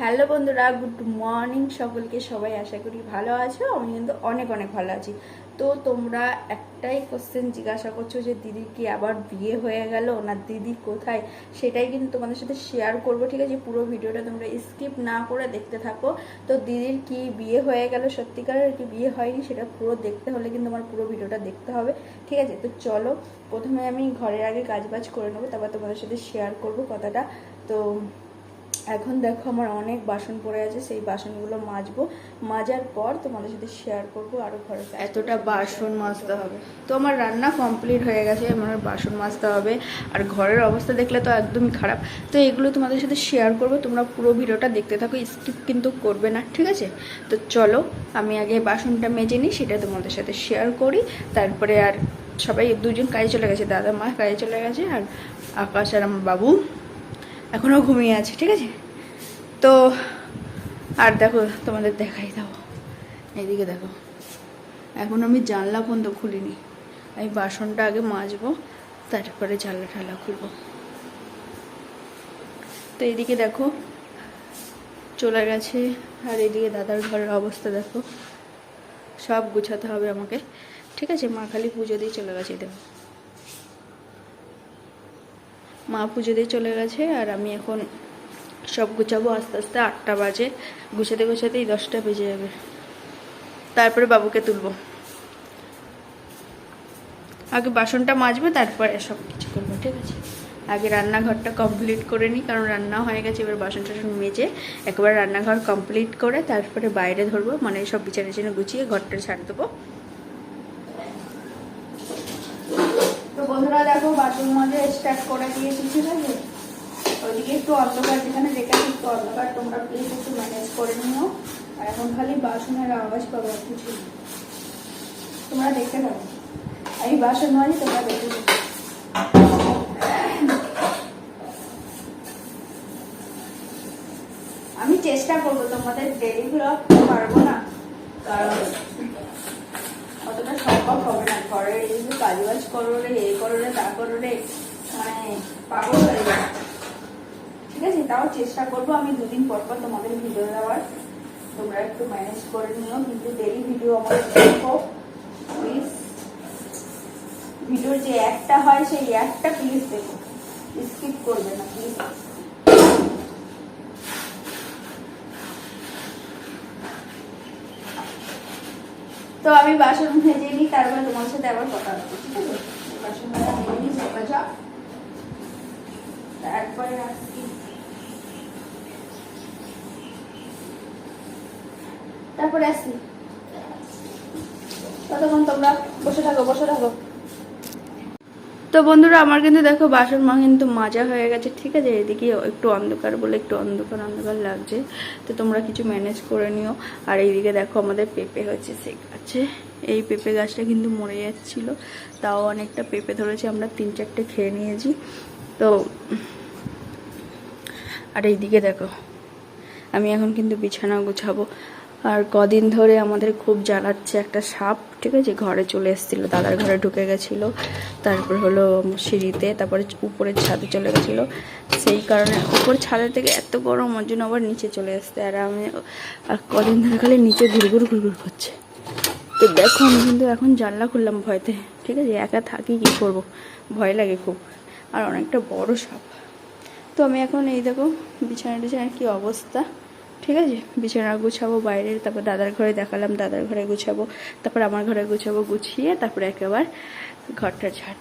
Hello বন্ধুরা, good morning সকলকে। সবাই আশা করি ভালো আছো, আমি কিন্তু অনেক অনেক ভালো আছি। তো তোমরা একটাই কোশ্চেন জিজ্ঞাসা করছ যে দিদির কি আবার বিয়ে হয়ে গেল? না, দিদি কোথায়? সেটাই কিন্তু তোমাদের সাথে শেয়ার করব, ঠিক আছে? পুরো ভিডিওটা তোমরা স্কিপ না করে দেখতে থাকো। তো দিদির কি বিয়ে হয়ে গেল? সত্যিকারের কি বিয়ে হয়নি? সেটা পুরো দেখতে হলে কিন্তু আমার পুরো ভিডিওটা দেখতে হবে, ঠিক আছে? তো চলো, প্রথমে আমি ঘরের আগে কাজবাজ করে নেব, তারপর তোমাদের সাথে শেয়ার করব কথাটা। তো এখন দেখো আমার অনেক বাসন পড়ে আছে সেই বাসনগুলো মাজবো। মাজার পর তোমাদের সাথে শেয়ার করব আরও ঘরে এতটা বাসন মাজতে হবে। তো আমার রান্না কমপ্লিট হয়ে গেছে আমার বাসন মাজতে হবে। আর ঘরের অবস্থা দেখলে তো একদমই খারাপ। তো এগুলো তোমাদের সাথে শেয়ার করব তোমরা পুরো ভিডিওটা দেখতে থাকো স্কিপ কিন্তু করবে না ঠিক আছে? তো চলো আমি আগে বাসনটা মেজে নিই সেটা তোমাদের সাথে শেয়ার করি। তারপরে আর সবাই দুজন কাজে চলে গেছে দাদা মা কাজে চলে গেছে আর আকাশ আর আমার বাবু। এখনও ঘুমিয়ে আছে, ঠিক আছে? তো আর দেখো, তোমাদের দেখাই দাও। এইদিকে দেখো। এখন আমি জানলা পর্যন্ত খুলিনি। আমি বাসনটা আগে মাজবো, তারপরে জানলা ঠাল্লা খুলবো। তো এইদিকে দেখো, চলে গেছে। আর এদিকে দাদার ঘরের অবস্থা দেখো। সব গুছাতে হবে আমাকে, ঠিক আছে? মা খালি পুজো দিয়ে চলে গেছে দেখো। মা পুজো দিয়ে চলে গেছে আর আমি এখন সব গুছাবো আস্তে আস্তে আটটা বাজে। গুছাতে গুছাতেই দশটা বেজে যাবে। তারপরে বাবুকে তুলবো। আগে বাসনটা মাজবে, তারপরে সব কিছু করব, ঠিক আছে? আগে রান্নাঘরটা কমপ্লিট করে নিই, কারণ রান্না হয়ে গেছে, এবার বাসন টাসন মেজে একবার রান্নাঘর কমপ্লিট করে তারপরে বাইরে ধরবো মানে সব বিছানা টিছানা গুছিয়ে ঘরটা ছাড় দেবো তো বন্ধুরা বাথরুম মাঝে স্টার্ট করে দিয়েছি, ঠিক আছে? ওইদিকে একটু অন্ধকার যেখানে রেখেছি একটু অন্ধকার। তোমরা প্লিজ একটু ম্যানেজ করে নিও। আর এখন খালি বাসনের আওয়াজ পাবো কিছু তোমরা দেখতে পাবো আমি বাসন মারি তোমরা দেখে নেবে। আমি চেষ্টা করব তোমাদের ডেলি ব্লগ পারব না। কারণ হবে না এ তা মানে পাগল হয়ে যাবে। ঠিক আছে, তাও চেষ্টা করব আমি দুদিন পর পর তোমাদের ভিডিও দেওয়ার। তোমরা একটু ম্যানেজ করে নিও, কিন্তু ডেলি ভিডিও আমার দেখো প্লিজ ভিডিওর যে একটা হয়, সেই একটা প্লিজ দেখো। স্কিপ করবে না প্লিজ তো আমি বাসন ভেজে নিই, তারপর তোমার সাথে আবার কথা বলব, ঠিক আছে? বাসন ভেজে নিই সকাল সব তারপরে আসছি তারপরে আসি ততক্ষণ তোমরা বসে থাকো বসে থাকো। তো বন্ধুরা, আমার কিন্তু দেখো বাসন মা কিন্তু মাজা হয়ে গেছে, ঠিক আছে? এদিকে একটু অন্ধকার বলে একটু অন্ধকার অন্ধকার লাগছে। তো তোমরা কিছু ম্যানেজ করে নিও। আর এইদিকে দেখো আমাদের পেঁপে হচ্ছে সে গাছে। এই পেঁপে গাছটা কিন্তু মরে যাচ্ছিল। তাও অনেকটা পেঁপে ধরেছে, আমরা তিন চারটে খেয়ে নিয়েছি। তো, আর এইদিকে দেখো, আমি এখন কিন্তু বিছানা গুছাবো। আর কদিন ধরে আমাদের খুব জ্বালাচ্ছে একটা সাপ। ঠিক আছে, ঘরে চলে এসেছিল, দাদার ঘরে ঢুকে গেছিল, তারপর হলো সিঁড়িতে, তারপরে উপরের ছাদে চলে গেছিল। সেই কারণে উপর ছাদের থেকে এত গরম, ওর জন্য আবার নিচে চলে আসতে আর আমি কদিন ধরে খালি নিচে ঘুরঘুর ঘুরঘুর করছে। তো দেখো, আমি কিন্তু এখন জানলা খুললাম ভয়তে, ঠিক আছে? একা থাকি কি করব? ভয় লাগে খুব। আর অনেকটা বড় সাপ। তো আমি এখন এই দেখো বিছানা টিছানার কি অবস্থা? ঠিক আছে? বিছানা গুছাবো বাইরের তারপর দাদার ঘরে দেখালাম, দাদার ঘরে গুছাবো, তারপর আমার ঘরে গুছাবো, গুছিয়ে তারপরে একেবারে ঘরটা ঝাড়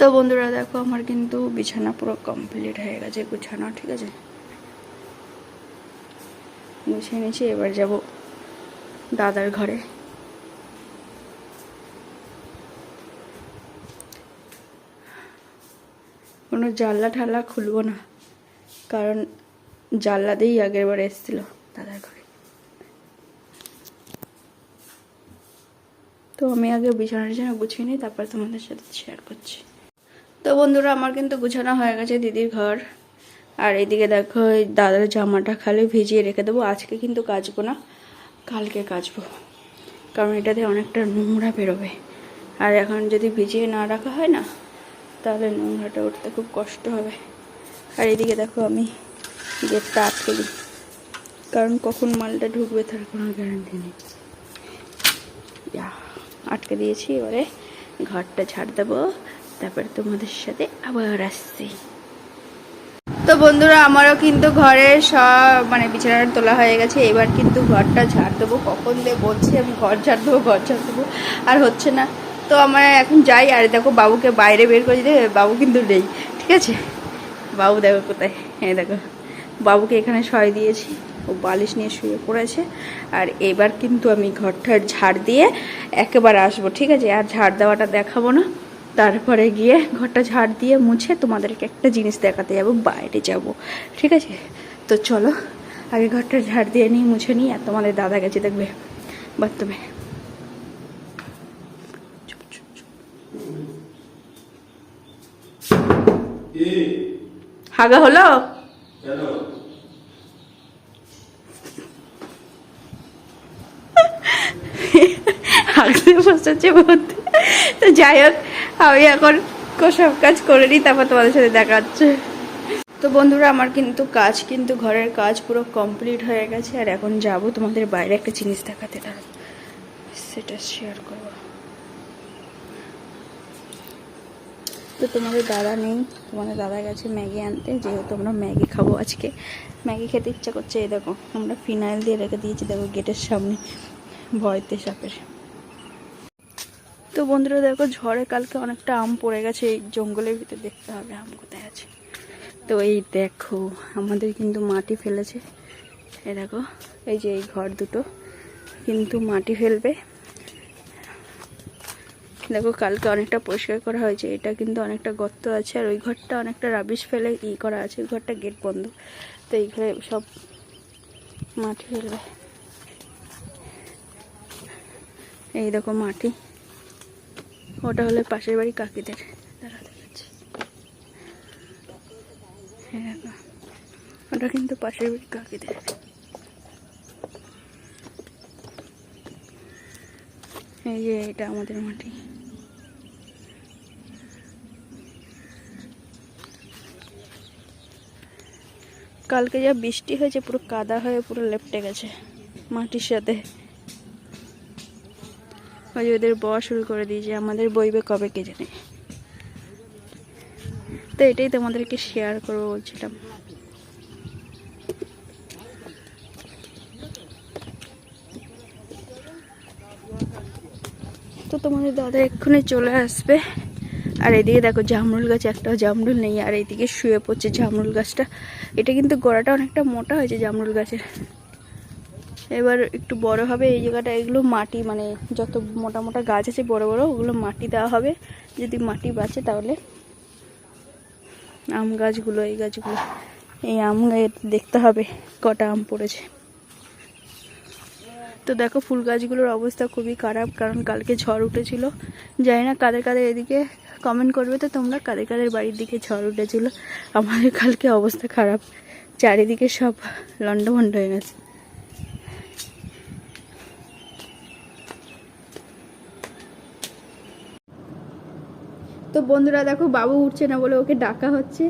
তো বন্ধুরা দেখো, আমার কিন্তু বিছানা পুরো কমপ্লিট হয়ে গেছে, গুছানো, ঠিক আছে? গুছিয়ে নিয়েছি এবার যাব দাদার ঘরে। কোনো জানলা ঠাল্লা খুলবো না, কারণ জানলা দিয়েই আগের বার এসেছিল দাদার ঘরে। তো আমি আগে বিছানা টিছানা গুছিয়ে নিই, তারপর তোমাদের সাথে শেয়ার করছি। তো বন্ধুরা, আমার কিন্তু গুছানো হয়ে গেছে দিদির ঘর। আর এদিকে দেখো দাদার জামাটা খালি ভিজিয়ে রেখে দেবো। আজকে কিন্তু কাচবো না, কালকে কাচবো। কারণ এটাতে অনেকটা নোংরা বেরোবে। আর এখন যদি ভিজিয়ে না রাখা হয় না, তাহলে নোংরাটা উঠতে খুব কষ্ট হবে। আর এদিকে দেখো, আমি গেটটা আটকে দিই। কারণ কখন মালটা ঢুকবে তার কোনো গ্যারান্টি নেই। আটকে দিয়েছি, এবারে ঘরটা ঝাড় দেবো। তারপরে তোমাদের সাথে আবার আসছি। তো বন্ধুরা, আমারও কিন্তু ঘরে সব মানে বিছানাটা তোলা হয়ে গেছে। এবার কিন্তু ঘরটা ঝাড় দেবো। কখন দিয়ে বলছি, আমি ঘর ঝাড় দেবো, ঘর ঝাড় দেবো, আর হচ্ছে না। তো আমরা এখন যাই, আর দেখো বাবুকে বাইরে বের করে দিতে বাবু কিন্তু নেই, ঠিক আছে? বাবু দেখো কোথায়। হ্যাঁ দেখো, বাবুকে এখানে শয় দিয়েছি। ও বালিশ নিয়ে শুয়ে পড়েছে। আর এবার কিন্তু আমি ঘরটার ঝাড় দিয়ে একেবারে আসব, ঠিক আছে? আর ঝাড় দেওয়াটা দেখাবো না। তারপরে গিয়ে ঘরটা ঝাড় দিয়ে মুছে তোমাদেরকে একটা জিনিস দেখাতে যাব বাইরে যাব। ঠিক আছে? তো চলো আগে ঘরটা ঝাড় দিয়ে নিই মুছে নিই আর তোমাদের দাদা গেছে দেখবে বাথরুমে। চুপ, চুপ, চুপ। কি হাগা হলো? হাগতে বসেছে বলতে তো যাই হোক আমি এখন সব কাজ করে নিই তারপর তোমাদের সাথে দেখা হচ্ছে তো বন্ধুরা, আমার কিন্তু কাজ, কিন্তু ঘরের কাজ পুরো কমপ্লিট হয়ে গেছে, আর এখন যাব তোমাদের বাইরে একটা জিনিস দেখাতে। দাঁড়াও, সেটা শেয়ার করব। তো তোমাদের দাদা নেই, তোমাদের দাদা গেছে ম্যাগি আনতে, যেহেতু আমরা ম্যাগি খাব আজকে। ম্যাগি খেতে ইচ্ছা করছে, এই দেখো, আমরা ফিনাইল দিয়ে রেখে দিয়েছি, দেখো গেটের সামনে, ভয়তে সাপের। তো বন্ধুরা দেখো, ঝড়ে কালকে অনেকটা আম পড়ে গেছে, এই জঙ্গলের ভিতরে দেখতে হবে আম কোথায় আছে। তো এই দেখো, আমাদের কিন্তু মাটি ফেলেছে। এ দেখো, এই যে এই ঘর দুটো কিন্তু মাটি ফেলবে। দেখো, কালকে অনেকটা পরিষ্কার করা হয়েছে, এটা কিন্তু অনেকটা গর্ত আছে, আর ওই ঘরটা অনেকটা রাবিশ ফেলে ই করা আছে, ওই ঘরটা গেট বন্ধ। তো এই ঘরে সব মাটি ফেলবে। এই দেখো মাটি। ওটা হলে পাশের বাড়ি কাকিদের। দেখাচ্ছি। হ্যাঁ ওটা কিন্তু পাশের বাড়ি কাকিদের। এই যে এটা আমাদের মাটি। কালকে যা বৃষ্টি হয়েছে, পুরো কাদা হয়ে পুরো লেপটে গেছে মাটির সাথে। যে ওদের বয়া শুরু করে দিয়েছে আমাদের বইবে কবে কে জানে। তো এটাই তোমাদেরকে শেয়ার করব বলছিলাম। তো তোমাদের দাদা এক্ষুনি চলে আসবে। আর এদিকে দেখো জামরুল গাছ একটা জামরুল নেই, আর এইদিকে শুয়ে পড়ছে জামরুল গাছটা। এটা কিন্তু গোড়াটা অনেকটা মোটা হয়েছে জামরুল গাছের। এবার একটু বড় হবে, এই জায়গাটা, এগুলো মাটি মানে যত মোটা মোটা গাছ আছে, বড় বড়, ওগুলো মাটি দেওয়া হবে। যদি মাটি বাঁচে তাহলে আম গাছগুলো, এই গাছগুলো, এই আম দেখতে হবে, কটা আম পড়েছে। তো দেখো, ফুল গাছগুলোর অবস্থা খুবই খারাপ, কারণ কালকে ঝড় উঠেছিল। জানি না কাদের কাদের এদিকে কমেন্ট করবে তো তোমরা, কাদের কাদের বাড়ির দিকে ঝড় উঠেছিল। আমাদের কালকে অবস্থা খারাপ, চারিদিকে সব লন্ডভন্ড হয়ে গেছে। তো বন্ধুরা দেখো বাবু উঠছে না বলে ওকে ডাকা হচ্ছে।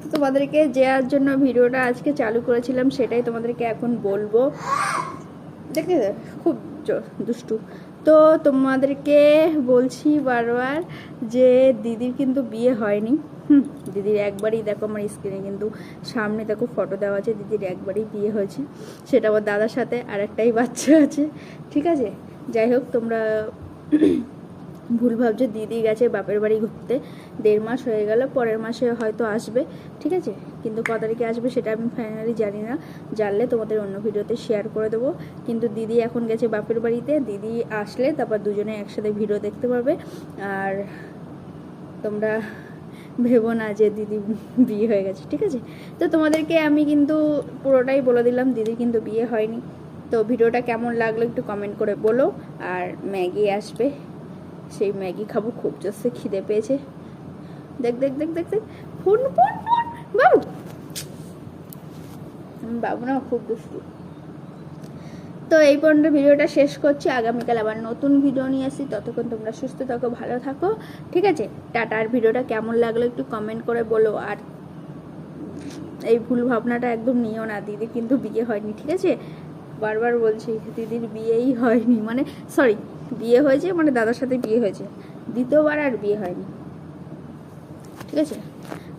তো তোমাদেরকে যার জন্য ভিডিওটা আজকে চালু করেছিলাম সেটাই তোমাদেরকে এখন বলব। দেখে খুব দুষ্টু। তো তোমাদেরকে বলছি বারবার যে দিদির কিন্তু বিয়ে হয়নি। দিদির একবারই দেখো আমার স্ক্রিনে কিন্তু সামনে দেখো ফটো দেওয়া আছে, দিদির একবারই বিয়ে হয়েছে। সেটা আমার দাদার সাথে আর একটাই বাচ্চা আছে। ঠিক আছে? যাই হোক, তোমরা ভুল ভাবছে, দিদি গেছে বাপের বাড়ি ঘুরতে। দেড় মাস হয়ে গেল, পরের মাসে হয়তো আসবে, ঠিক আছে? কিন্তু ক তারিখে আসবে সেটা আমি ফাইনালি জানি না। জানলে তোমাদের অন্য ভিডিওতে শেয়ার করে দেবো। কিন্তু দিদি এখন গেছে বাপের বাড়িতে, দিদি আসলে তারপর দুজনে একসাথে ভিডিও দেখতে পারবে আর তোমরা ভেবো না যে দিদি বিয়ে হয়ে গেছে, ঠিক আছে? তো তোমাদেরকে আমি কিন্তু পুরোটাই বলে দিলাম, দিদির কিন্তু বিয়ে হয়নি। তো ভিডিওটা কেমন লাগল একটু কমেন্ট করে বলো। আর ম্যাগি আসবে। সেই ম্যাগি খাব, খুব জোরসে খিদে পেয়েছে। দেখ দেখ দেখ দেখ দেখ। Phone phone phone. বাবু! বাবু না খুব দুষ্টু। তো এই পর্যন্ত ভিডিওটা শেষ করছি। আগামীকাল আবার নতুন ভিডিও নিয়ে আসি। ততক্ষণ তোমরা সুস্থ থাকো, ভালো থাকো। ঠিক আছে? টাটার ভিডিওটা কেমন লাগল একটু কমেন্ট করে বলো। আর এই ভুল ভাবনাটা একদম নিও না। দিদি কিন্তু বিয়ে হয়নি, ঠিক আছে? বারবার বলছি, দিদির বিয়েই হয়নি। মানে সরি বিয়ে হয়েছে মানে দাদার সাথে বিয়ে হয়েছে। দ্বিতীয়বার আর বিয়ে হয়নি। ঠিক আছে?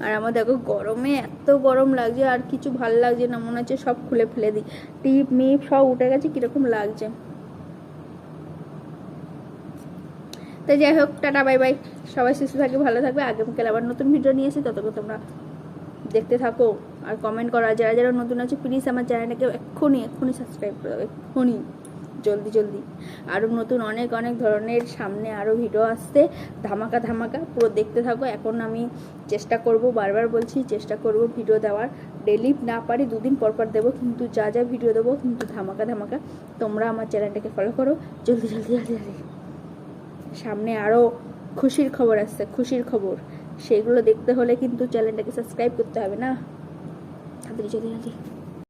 আর আমার দেখো, গরমে এত গরম লাগছে, আর কিছু ভালো লাগছে না, মনে হচ্ছে সব খুলে ফেলে দিই। টিপ, মিপ, সব উঠে গেছে, কীরকম লাগছে। তাই যাই হোক, টাটা, বাই বাই। সবাই সুস্থ থাকবে, ভালো থাকবে। আগামীকাল আবার নতুন ভিডিও নিয়ে এসে ততক্ষণ তোমরা দেখতে থাকো। আর কমেন্ট করো। যারা যারা নতুন আছে প্লিজ আমার চ্যানেলটাকে এক্ষুনি এক্ষুনি সাবস্ক্রাইব করে এক্ষুনি। জলদি জলদি। আরও নতুন অনেক অনেক ধরনের সামনে আরও ভিডিও আসতে ধামাকা ধামাকা। পুরো দেখতে থাকো। এখন আমি চেষ্টা করব, বারবার বলছি, চেষ্টা করব ভিডিও দেওয়ার। ডেলি না পারি, দুদিন পর পর দেবো, কিন্তু যা যা ভিডিও দেবো, কিন্তু ধামাকা ধামাকা। তোমরা আমার চ্যানেলটাকে ফলো করো। জলদি জলদি জলদি জলদি। সামনে আরও খুশির খবর আসছে, খুশির খবর। সেগুলো দেখতে হলে কিন্তু চ্যানেলটাকে সাবস্ক্রাইব করতে হবে না। জলদি জলদি।